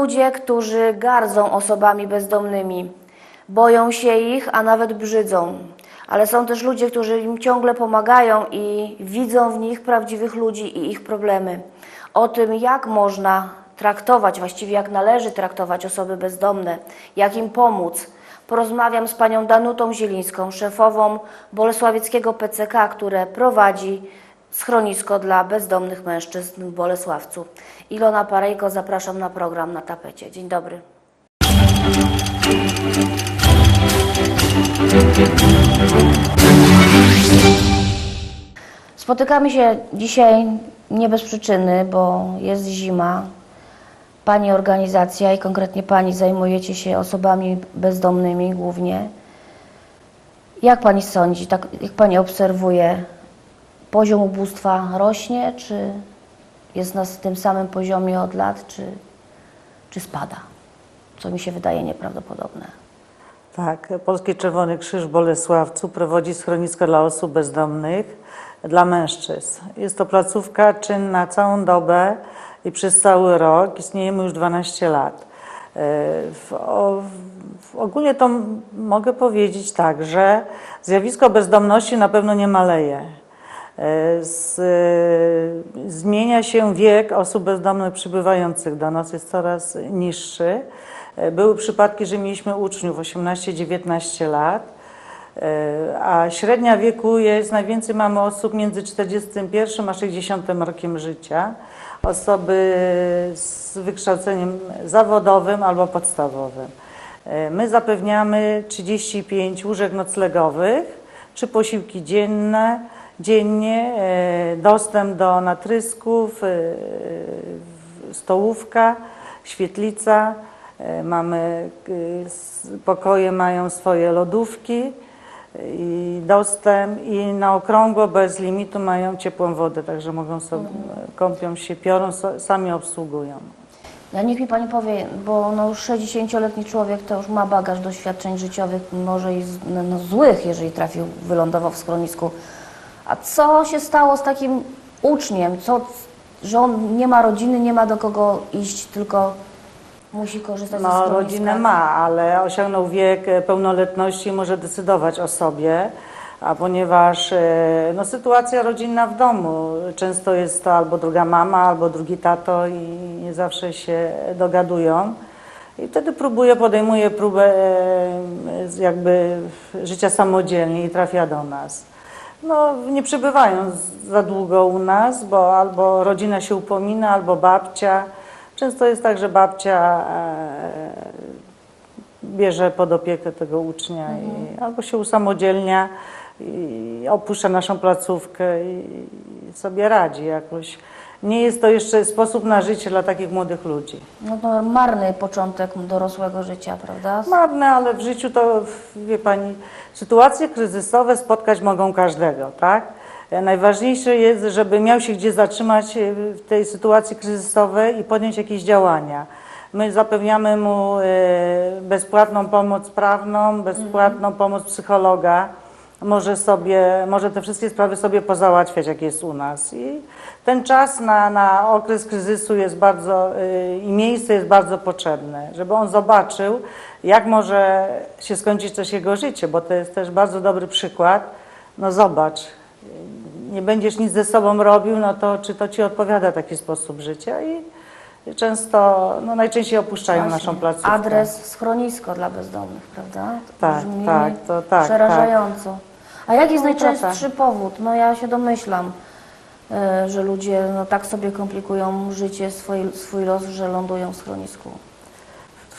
Ludzie, którzy gardzą osobami bezdomnymi, boją się ich, a nawet brzydzą. Ale są też ludzie, którzy im ciągle pomagają i widzą w nich prawdziwych ludzi i ich problemy. O tym, jak można traktować, właściwie jak należy traktować osoby bezdomne, jak im pomóc, porozmawiam z panią Danutą Zielińską, szefową Bolesławieckiego PCK, które prowadzi schronisko dla bezdomnych mężczyzn w Bolesławcu. Ilona Parejko, zapraszam na program na tapecie. Dzień dobry. Spotykamy się dzisiaj nie bez przyczyny, bo jest zima. Pani organizacja i konkretnie Pani zajmujecie się osobami bezdomnymi głównie. Jak Pani sądzi, tak, jak Pani obserwuje, poziom ubóstwa rośnie, czy jest na tym samym poziomie od lat, czy, czy spada? Co mi się wydaje nieprawdopodobne. Tak, Polski Czerwony Krzyż w Bolesławcu prowadzi schronisko dla osób bezdomnych, dla mężczyzn. Jest to placówka czynna całą dobę i przez cały rok. Istniejemy już 12 lat. E, W, w, ogólnie to mogę powiedzieć tak, że zjawisko bezdomności na pewno nie maleje. E, Z, e, zmienia się wiek osób bezdomnych przybywających do nas, jest coraz niższy. E, Były przypadki, że mieliśmy uczniów 18-19 lat, a średnia wieku jest, najwięcej mamy osób między 41 a 60 rokiem życia. Osoby z wykształceniem zawodowym albo podstawowym. My zapewniamy 35 łóżek noclegowych, trzy posiłki dzienne, dziennie, e, dostęp do natrysków, e, stołówka, świetlica. E, Mamy pokoje mają swoje lodówki i dostęp i na okrągło bez limitu mają ciepłą wodę, także mogą sobie kąpią się, piorą, sami obsługują. Ja niech mi Pani powie, bo no już 60-letni człowiek to już ma bagaż doświadczeń życiowych, może i z, no, złych, jeżeli trafił, wylądował w schronisku. A co się stało z takim uczniem? Co, że on nie ma rodziny, nie ma do kogo iść, tylko musi korzystać ze No, rodzinę ma, ale osiągnął wiek e, pełnoletności i może decydować o sobie, a ponieważ e, no, sytuacja rodzinna w domu, często jest to albo druga mama, albo drugi tato i nie zawsze się dogadują. I wtedy próbuje, podejmuje próbę e, jakby życia samodzielnie i trafia do nas. No, nie przebywają za długo u nas, bo albo rodzina się upomina, albo babcia. Często jest tak, że babcia e, bierze pod opiekę tego ucznia i albo się usamodzielnia i opuszcza naszą placówkę i sobie radzi jakoś. Nie jest to jeszcze sposób na życie dla takich młodych ludzi. No to marny początek dorosłego życia, prawda? Marne, ale w życiu to, wie Pani, sytuacje kryzysowe spotkać mogą każdego, tak? Najważniejsze jest, żeby miał się gdzie zatrzymać e, w tej sytuacji kryzysowej i podjąć jakieś działania. My zapewniamy mu e, bezpłatną pomoc prawną, bezpłatną pomoc psychologa. Może sobie, może te wszystkie sprawy sobie pozałatwiać, jak jest u nas. I ten czas na, na okres kryzysu jest bardzo y, i miejsce jest bardzo potrzebne, żeby on zobaczył, jak może się skończyć też jego życie, bo to jest też bardzo dobry przykład. No zobacz, nie będziesz nic ze sobą robił, no to czy to ci odpowiada taki sposób życia i często, no najczęściej opuszczają Właśnie. naszą placówkę. Adres schronisko dla bezdomnych, prawda? To Tak, tak, to tak, Przerażająco. A jaki jest No, najczęstszy powód? No ja się domyślam, e, że ludzie no, tak sobie komplikują życie, swój, swój los, że lądują w schronisku.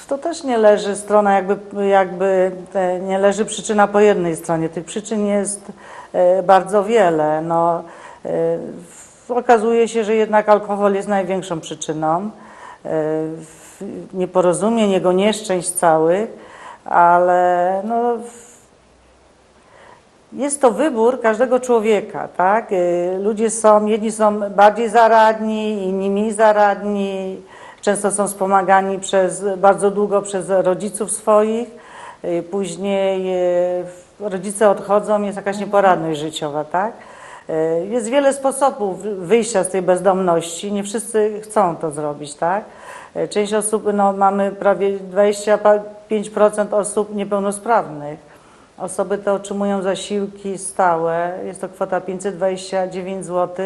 To też nie leży strona, jakby, jakby te, nie leży przyczyna po jednej stronie. Tych przyczyn jest e, bardzo wiele. No, e, okazuje się, że jednak alkohol jest największą przyczyną nieporozumień, jego nieszczęść całych, ale no, jest to wybór każdego człowieka, tak? Y, Ludzie są, jedni są bardziej zaradni, inni mniej zaradni. Często są wspomagani przez, bardzo długo przez rodziców swoich. Y, Później y, rodzice odchodzą, jest jakaś nieporadność życiowa, tak? Jest wiele sposobów wyjścia z tej bezdomności. Nie wszyscy chcą to zrobić, tak? Część osób, no mamy prawie 25% osób niepełnosprawnych. Osoby te otrzymują zasiłki stałe, jest to kwota 529 zł.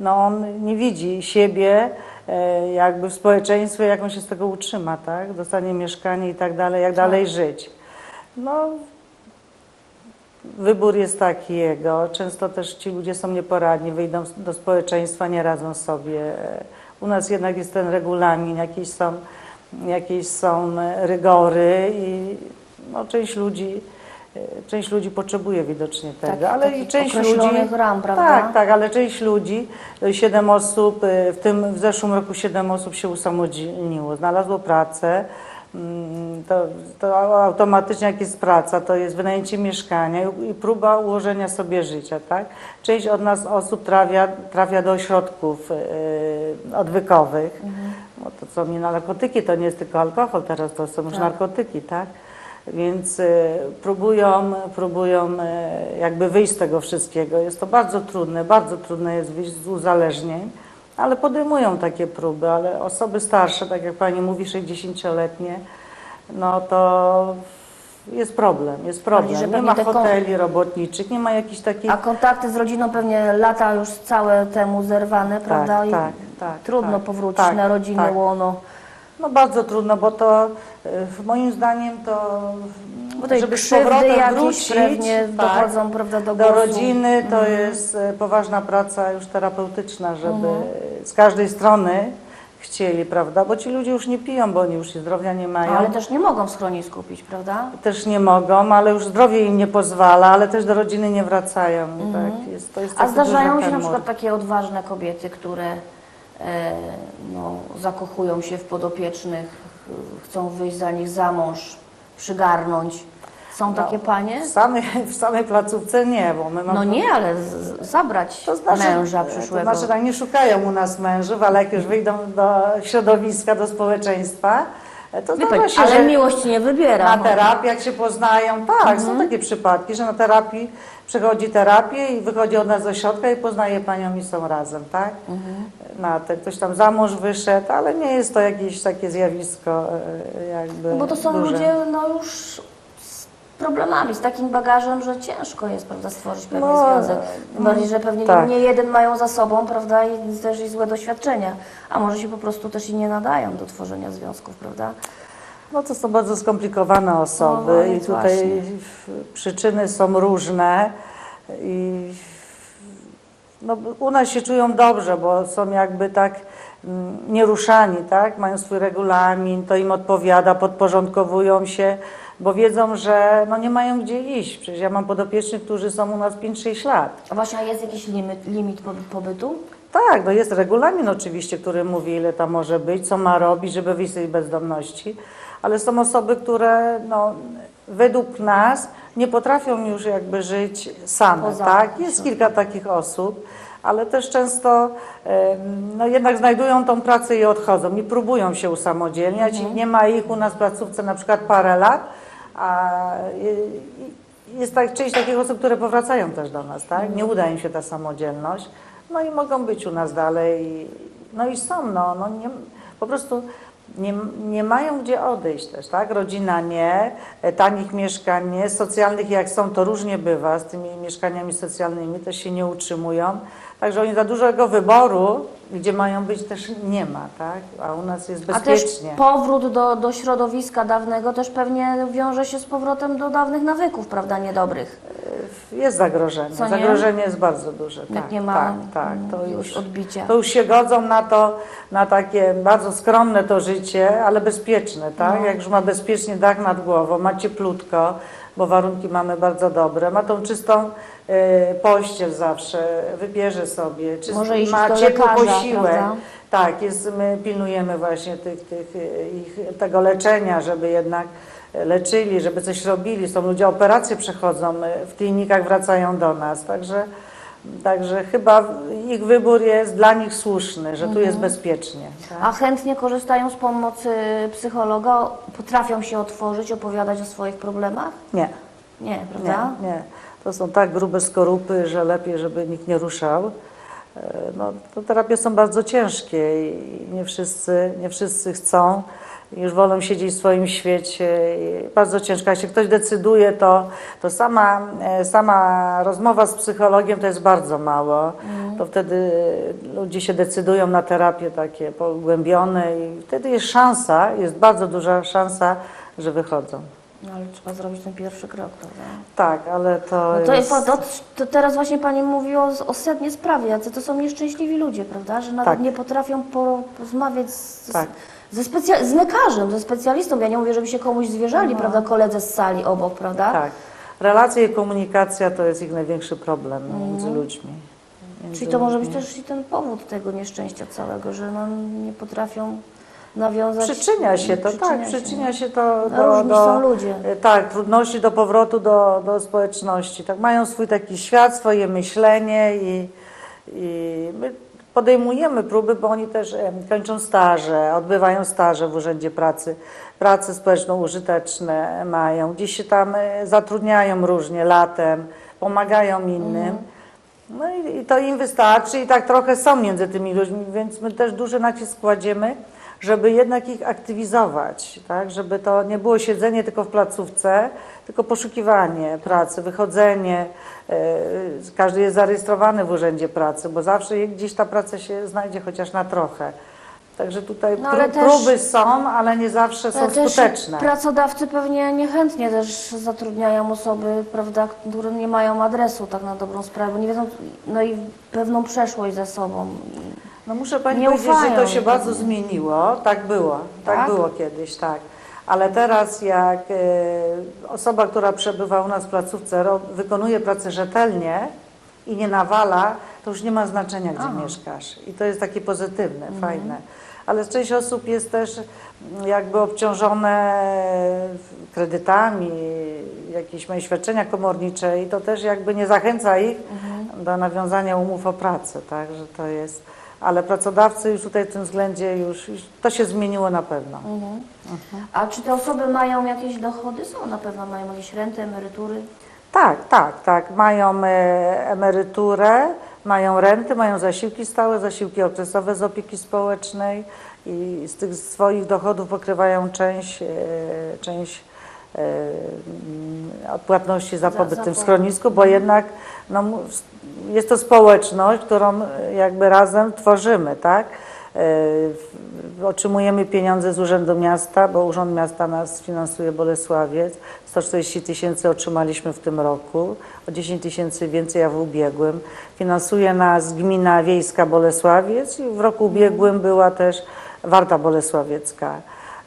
No on nie widzi siebie e, jakby w społeczeństwie, jak on się z tego utrzyma, tak? Dostanie mieszkanie i tak dalej, jak dalej żyć. No, wybór jest taki jego. Często też ci ludzie są nieporadni, wyjdą do społeczeństwa, nie radzą sobie. U nas jednak jest ten regulamin, jakieś są, jakieś są rygory i no, część ludzi Część ludzi potrzebuje widocznie tego, Takich- ale i część ludzi. ram, prawda? Tak, tak, ale część ludzi, y, siedem osób, y, w tym w zeszłym roku siedem osób się usamodzielniło, znalazło pracę. Mm, To, to automatycznie jak jest praca, to jest wynajęcie mieszkania i, i próba ułożenia sobie życia, tak? Część od nas osób trafia, trafia do ośrodków y, odwykowych. Bo to co mnie na narkotyki, to nie jest tylko alkohol, teraz to są już Tak. narkotyki, tak? Więc y, próbują, próbują y, jakby wyjść z tego wszystkiego. Jest to bardzo trudne, bardzo trudne jest wyjść z uzależnień, ale podejmują takie próby, ale osoby starsze, tak jak Pani mówi, 60-letnie, no to jest problem, jest problem. że Nie ma hoteli robotniczych, nie ma jakichś takich... A kontakty z rodziną pewnie lata już całe temu zerwane, prawda? I tak, tak, Trudno tak, powrócić tak, na rodzinę tak. łono. No bardzo trudno, bo to y, moim zdaniem to, Bo tej żeby z powrotem wrócić pewnie tak, dochodzą prawda, do do rodziny, to Mhm. jest y, poważna praca już terapeutyczna, żeby z każdej strony chcieli, prawda, bo ci ludzie już nie piją, bo oni już zdrowia nie mają. Ale też nie mogą w schronisku pić, prawda? Też nie mogą, ale już zdrowie im nie pozwala, ale też do rodziny nie wracają. Tak, jest, to jest Mhm. A zdarzają się na przykład takie odważne kobiety, które no, zakochują się w podopiecznych, ch- chcą wyjść za nich za mąż, przygarnąć. Są takie panie? W samej, w samej placówce nie, bo my mamy No nie, ale z, zabrać To znaczy, męża To przyszłego. znaczy, tak nie szukają u nas mężów, ale jak już wyjdą do środowiska, do społeczeństwa, to Wie zdarza pani, się, ale że miłość nie wybiera. na no. terapiach się poznają. Tak, Mhm. są takie przypadki, że na terapii przechodzi terapię i wychodzi od nas do środka i poznaje panią i są razem, tak? Mhm. Na te, ktoś tam za mąż wyszedł, ale nie jest to jakieś takie zjawisko e, jakby No bo to są duże. ludzie no już problemami, z takim bagażem, że ciężko jest prawda, stworzyć pewien No, związek. Tym bardziej, że pewnie tak. nie jeden mają za sobą, prawda, i też i złe doświadczenia. A może się po prostu też i nie nadają do tworzenia związków, prawda? No to są bardzo skomplikowane osoby No, i więc tutaj właśnie. przyczyny są różne i no, u nas się czują dobrze, bo są jakby tak mm, nieruszani, tak? Mają swój regulamin, to im odpowiada, podporządkowują się, bo wiedzą, że no, nie mają gdzie iść. Przecież ja mam podopiecznych, którzy są u nas 5-6 lat. A właśnie, a jest jakiś limit, limit poby- pobytu? Tak, no jest regulamin oczywiście, który mówi, ile tam może być, co ma robić, żeby wyjść z tej bezdomności, ale są osoby, które no, według nas nie potrafią już jakby żyć same, Poza tak? Jest kilka takich osób, ale też często no, jednak znajdują tą pracę i odchodzą i próbują się usamodzielniać i nie ma ich u nas w placówce na przykład parę lat, a jest tak, część takich osób, które powracają też do nas, tak? Nie uda im się ta samodzielność, no i mogą być u nas dalej. No i są, no, no nie, po prostu nie, nie mają gdzie odejść też, tak? Rodzina nie, e, tanich mieszkań nie, socjalnych jak są, to różnie bywa, z tymi mieszkaniami socjalnymi też się nie utrzymują. Także oni za dużego wyboru, gdzie mają być, też nie ma, tak? A u nas jest A też bezpiecznie. powrót do, do środowiska dawnego też pewnie wiąże się z powrotem do dawnych nawyków, prawda, niedobrych. Jest zagrożenie. Co nie? Zagrożenie jest bardzo duże. Jak tak, nie ma tak, tak. To już, już odbicia. to już się godzą na to, na takie bardzo skromne to życie, ale bezpieczne, tak? No. Jak już ma bezpiecznie dach nad głową, ma cieplutko, bo warunki mamy bardzo dobre, ma tą czystą e, pościel zawsze, wybierze sobie, czy Może ma do posiłek. prawda? Tak, jest, my pilnujemy właśnie tych, tych, e, ich, tego leczenia, żeby jednak leczyli, żeby coś robili. Są ludzie, operacje przechodzą, e, w klinikach wracają do nas, także, także chyba ich wybór jest dla nich słuszny, że tu jest bezpiecznie. Tak? A chętnie korzystają z pomocy psychologa, potrafią się otworzyć, opowiadać o swoich problemach? Nie, Nie, nie, prawda? nie. to są tak grube skorupy, że lepiej, żeby nikt nie ruszał. E, No, to terapie są bardzo ciężkie i nie wszyscy, nie wszyscy chcą. Już wolą siedzieć w swoim świecie. Bardzo ciężko. Jeśli ktoś decyduje, to, to sama, e, sama rozmowa z psychologiem to jest bardzo mało. To wtedy ludzie się decydują na terapie takie pogłębione i wtedy jest szansa, jest bardzo duża szansa, że wychodzą. No ale trzeba zrobić ten pierwszy krok, prawda? Tak, ale to, No to, jest... jest... to, teraz właśnie Pani mówi o, o sednie sprawie, jacy to są nieszczęśliwi ludzie, prawda? Że nawet Tak. nie potrafią po, porozmawiać z, Tak. ze specja- z lekarzem, ze specjalistą. Ja nie mówię, żeby się komuś zwierzali, prawda, koledze z sali obok, prawda? No. Tak. Relacje i komunikacja to jest ich największy problem między ludźmi. Między Czyli to może być ludźmi. też i ten powód tego nieszczęścia całego, że no, nie potrafią nawiązać... Przyczynia się to, przyczynia tak, się. przyczynia się to No, do, różni do są ludzie. tak, trudności do powrotu do, do społeczności. Tak, mają swój taki świat, swoje myślenie i, i my podejmujemy próby, bo oni też kończą staże, odbywają staże w Urzędzie Pracy, prace społeczno-użyteczne mają, gdzieś się tam e, zatrudniają różnie latem, pomagają innym. No i, i to im wystarczy i tak trochę są między tymi ludźmi, więc my też duży nacisk kładziemy, żeby jednak ich aktywizować, tak? żeby to nie było siedzenie tylko w placówce, tylko poszukiwanie pracy, wychodzenie. e, Każdy jest zarejestrowany w Urzędzie Pracy, bo zawsze gdzieś ta praca się znajdzie chociaż na trochę. Także tutaj No, pró- też- próby są, ale nie zawsze są też skuteczne. Pracodawcy pewnie niechętnie też zatrudniają osoby, prawda, które nie mają adresu tak na dobrą sprawę, nie wiedzą, no i pewną przeszłość ze sobą. No muszę Pani Nie powiedzieć, że to się bardzo zmieniło. Tak było, tak, Tak? było kiedyś, tak. Ale teraz jak e, osoba, która przebywa u nas w placówce, wykonuje pracę rzetelnie i nie nawala, to już nie ma znaczenia, gdzie Aha. mieszkasz. I to jest takie pozytywne, Mhm. fajne. Ale część osób jest też mm, jakby obciążone kredytami, jakieś mają świadczenia komornicze i to też jakby nie zachęca ich Mhm. do nawiązania umów o pracę, tak, że to jest, ale pracodawcy już tutaj w tym względzie już, już to się zmieniło na pewno. Mhm. A czy te osoby mają jakieś dochody? Są na pewno, mają jakieś renty, emerytury? Tak, tak, tak, mają e, emeryturę, mają renty, mają zasiłki stałe, zasiłki okresowe z opieki społecznej i z tych swoich dochodów pokrywają część, e, część odpłatności za Za- pobyt za w tym schronisku, bo jednak no, jest to społeczność, którą e, jakby razem tworzymy, tak? E, Otrzymujemy pieniądze z Urzędu Miasta, bo Urząd Miasta nas finansuje Bolesławiec. 140 tysięcy otrzymaliśmy w tym roku, o 10 tysięcy więcej jak w ubiegłym. Finansuje nas Gmina Wiejska Bolesławiec i w roku ubiegłym była też Warta Bolesławiecka.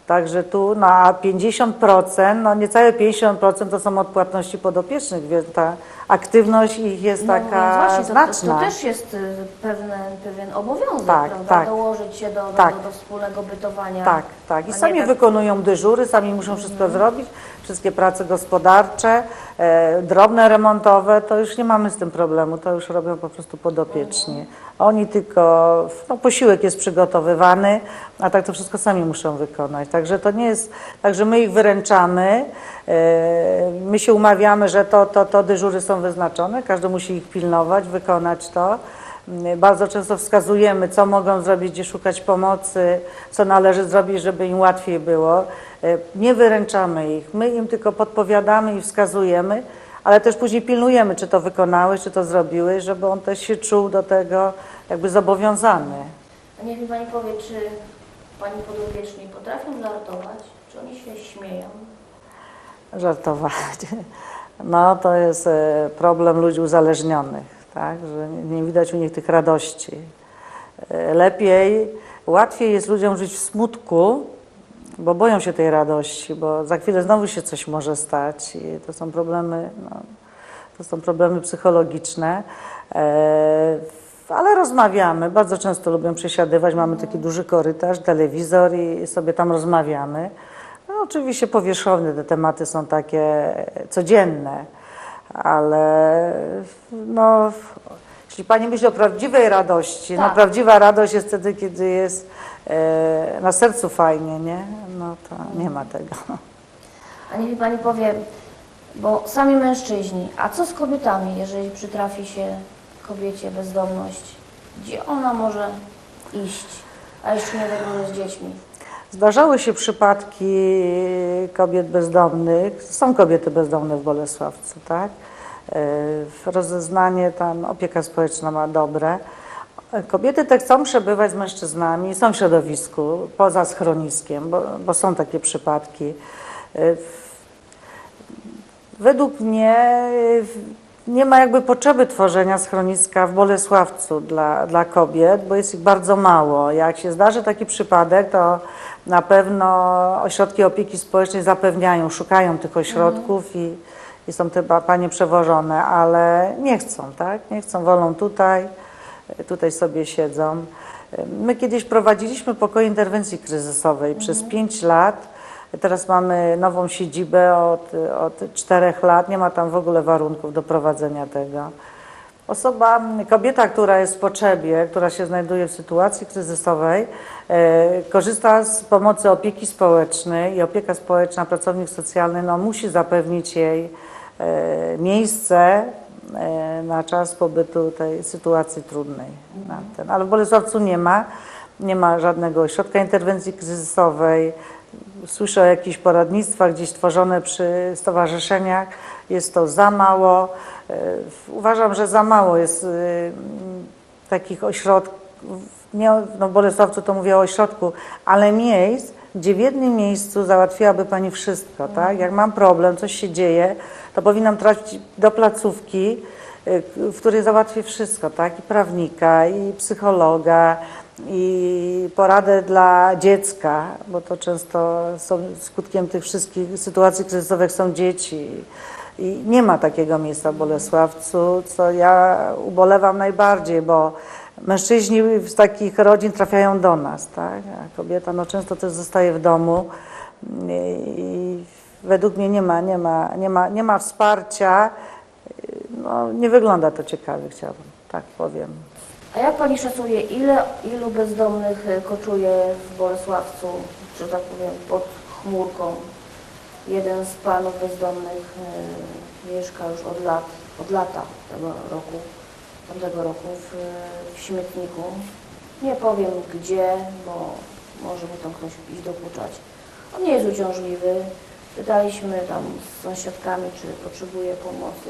Także tu na 50%, no niecałe 50% to są odpłatności podopiecznych, więc ta aktywność ich jest No, taka więc właśnie, to, znaczna. to też jest y, pewne, pewien obowiązek, Tak, prawda? tak. Dołożyć się do, Tak. do, do wspólnego bytowania. Tak, tak. I sami tak- wykonują dyżury, sami muszą wszystko zrobić, wszystkie prace gospodarcze, e, drobne remontowe, to już nie mamy z tym problemu, to już robią po prostu podopieczni. Oni tylko, no posiłek jest przygotowywany, a tak to wszystko sami muszą wykonać. Także to nie jest, także my ich wyręczamy, e, my się umawiamy, że to, to, to dyżury są wyznaczone, każdy musi ich pilnować, wykonać to. Bardzo często wskazujemy, co mogą zrobić, gdzie szukać pomocy, co należy zrobić, żeby im łatwiej było. E, Nie wyręczamy ich, my im tylko podpowiadamy i wskazujemy, ale też później pilnujemy, czy to wykonałeś, czy to zrobiłeś, żeby on też się czuł do tego jakby zobowiązany. A niech mi Pani powie, czy Pani podopieczni potrafią żartować? Czy oni się śmieją? Żartować. No to jest e, problem ludzi uzależnionych, tak, że nie- widać u nich tych radości. E, Lepiej, łatwiej jest ludziom żyć w smutku, bo boją się tej radości, bo za chwilę znowu się coś może stać i to są problemy, no, to są problemy psychologiczne. E, ale rozmawiamy, bardzo często lubią przesiadywać, mamy taki duży korytarz, telewizor i sobie tam rozmawiamy. No, oczywiście powierzchowne te tematy są takie codzienne, ale no, jeśli Pani myśli o prawdziwej radości, no Tak. prawdziwa radość jest wtedy, kiedy jest e, na sercu fajnie, nie? No to nie ma tego. A niech mi Pani powie, Bo sami mężczyźni, a co z kobietami, jeżeli przytrafi się kobiecie bezdomność? Gdzie ona może iść? A jeszcze nie wiadomo z dziećmi. Zdarzały się przypadki kobiet bezdomnych. Są kobiety bezdomne w Bolesławcu, tak? E, Rozeznanie tam opieka społeczna ma dobre. Kobiety te chcą przebywać z mężczyznami, są w środowisku, poza schroniskiem, bo, bo są takie przypadki. E, Według mnie nie ma jakby potrzeby tworzenia schroniska w Bolesławcu dla, dla kobiet, bo jest ich bardzo mało. Jak się zdarzy taki przypadek, to na pewno ośrodki opieki społecznej zapewniają, szukają tych ośrodków i, i są te panie przewożone, ale nie chcą, tak? Nie chcą, wolą tutaj, tutaj sobie siedzą. My kiedyś prowadziliśmy pokoje interwencji kryzysowej przez pięć lat. Teraz mamy nową siedzibę od, od czterech lat. Nie ma tam w ogóle warunków do prowadzenia tego. Osoba, kobieta, która jest w potrzebie, która się znajduje w sytuacji kryzysowej, e, korzysta z pomocy opieki społecznej i opieka społeczna, pracownik socjalny no, musi zapewnić jej miejsce e, na czas pobytu tej sytuacji trudnej. Ten. Ale w Bolesławcu nie ma, nie ma żadnego ośrodka interwencji kryzysowej. Słyszę o jakichś poradnictwach gdzieś tworzone przy stowarzyszeniach. Jest to za mało. E, Uważam, że za mało jest y, takich ośrodków, nie, no w Bolesławcu to mówię o ośrodku, ale miejsc, gdzie w jednym miejscu załatwiłaby Pani wszystko, tak? Jak mam problem, coś się dzieje, to powinnam trafić do placówki, y, w której załatwię wszystko, tak? I prawnika, i psychologa, i poradę dla dziecka, bo to często są skutkiem tych wszystkich sytuacji kryzysowych są dzieci. I nie ma takiego miejsca w Bolesławcu, co ja ubolewam najbardziej, bo mężczyźni z takich rodzin trafiają do nas, tak? A kobieta no, często też zostaje w domu i według mnie nie ma, nie ma, nie ma, nie ma wsparcia. No, nie wygląda to ciekawie, chciałabym, tak powiem. A jak Pani szacuje, ile, ilu bezdomnych y, koczuje w Bolesławcu, że tak powiem, pod chmurką? Jeden z panów bezdomnych y, mieszka już od lat, od lata tego roku, tamtego roku w, w śmietniku. Nie powiem gdzie, bo może mu tam ktoś iść dokuczać. On nie jest uciążliwy. Pytaliśmy tam z sąsiadkami, czy potrzebuje pomocy.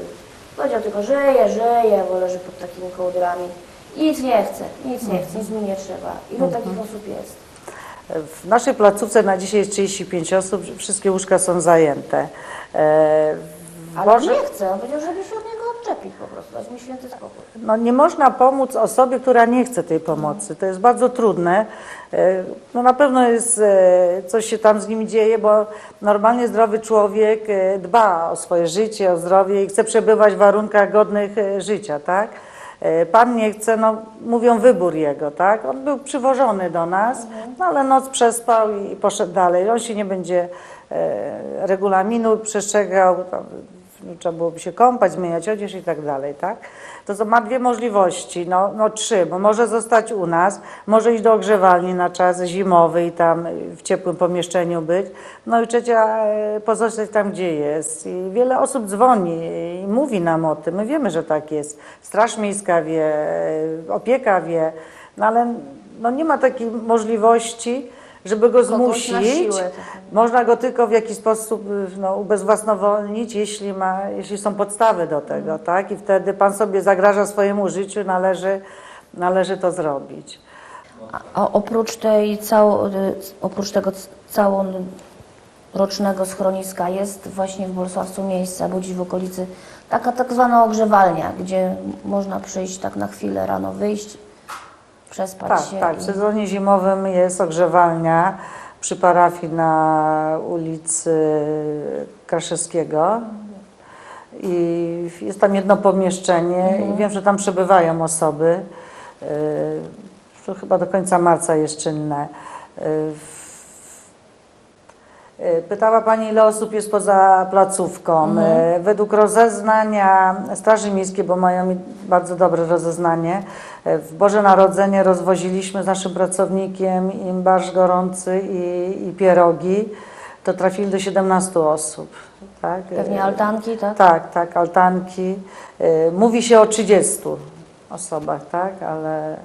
Powiedział tylko, żyje, żyje, bo leży pod takimi kołdrami. Nic nie chce, nic nie chce, nic mi nie trzeba. Ilu takich osób jest? W naszej placówce na dzisiaj jest 35 osób, wszystkie łóżka są zajęte. E, Ale Boże- nie chce, on powiedział, żeby się od niego odczepić po prostu, dać mi święty spokój. No, nie można pomóc osobie, która nie chce tej pomocy. To jest bardzo trudne. E, No, na pewno jest, e, coś się tam z nim dzieje, bo normalnie zdrowy człowiek e, dba o swoje życie, o zdrowie i chce przebywać w warunkach godnych życia, tak? Pan nie chce, no mówią wybór jego, tak? On był przywożony do nas, no ale noc przespał i poszedł dalej. On się nie będzie regulaminu przestrzegał, trzeba byłoby się kąpać, zmieniać odzież i tak dalej, tak? To co, ma dwie możliwości, no, no trzy, bo może zostać u nas, może iść do ogrzewalni na czas zimowy i tam w ciepłym pomieszczeniu być, no i trzecia, e, pozostać tam, gdzie jest. I wiele osób dzwoni i mówi nam o tym, my wiemy, że tak jest. Straż Miejska wie, e, opieka wie, no ale no, nie ma takiej możliwości, żeby go zmusić. tak. Można go tylko w jakiś sposób y, no, ubezwłasnowolnić, jeśli, ma, jeśli są podstawy do tego, tak? I wtedy pan sobie zagraża swojemu życiu, należy, należy to zrobić. A oprócz tej cało, oprócz tego całorocznego schroniska jest właśnie w Bolesławcu miejsce, gdzieś w okolicy taka tak zwana ogrzewalnia, gdzie można przyjść tak na chwilę rano, wyjść, przespać Tak, się. tak. i- W sezonie zimowym jest ogrzewalnia przy parafii na ulicy Kraszewskiego. I jest tam jedno pomieszczenie i wiem, że tam przebywają osoby. Yy, To chyba do końca marca jest czynne. Yy, Yy, Pytała Pani, ile osób jest poza placówką. Yy, Według rozeznania Straży Miejskiej, bo mają mi bardzo dobre rozeznanie, w Boże Narodzenie rozwoziliśmy z naszym pracownikiem im barsz gorący i, i pierogi. to trafili do 17 osób. Tak? Pewnie altanki, tak? Tak, tak, altanki. E, Mówi się o 30 osobach, tak, ale,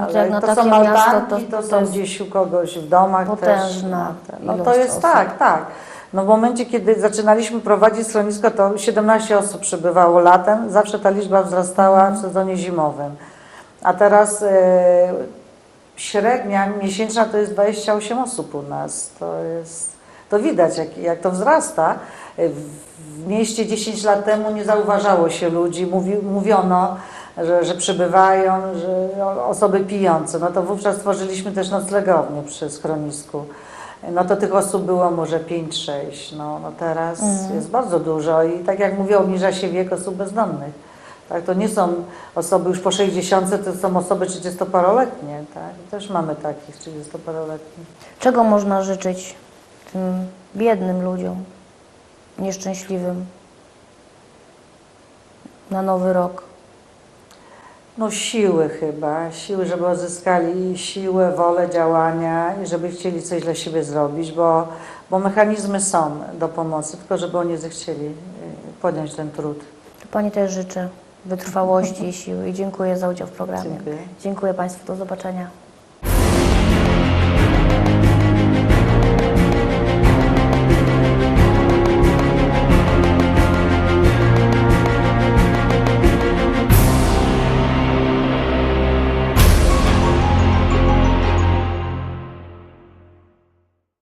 No to jak na to są miasto, altanki, to- to, to są gdzieś u kogoś w domach potężna też. No, ilość to jest osób. tak, tak. No w momencie, kiedy zaczynaliśmy prowadzić schronisko, to 17 osób przybywało latem, zawsze ta liczba wzrastała w sezonie zimowym. A teraz e, średnia miesięczna to jest 28 osób u nas. To jest, to widać, jak, jak to wzrasta. W mieście 10 lat temu nie zauważało się ludzi, mówi, mówiono, że, że przybywają, że osoby pijące. No to wówczas stworzyliśmy też noclegownię przy schronisku. No to tych osób było może 5-6. No, no teraz jest bardzo dużo i tak jak mówię, obniża się wiek osób bezdomnych. Tak, to nie są osoby już po 60, to są osoby 30-paroletnie. Tak? Też mamy takich 30-paroletnich. Czego można życzyć tym biednym ludziom, nieszczęśliwym na nowy rok? No siły chyba, siły, żeby odzyskali siłę, wolę działania i żeby chcieli coś dla siebie zrobić, bo, bo mechanizmy są do pomocy, tylko żeby oni zechcieli y, podjąć ten trud. Pani też życzę wytrwałości i siły i dziękuję za udział w programie. Dziękuję. Dziękuję Państwu, do zobaczenia.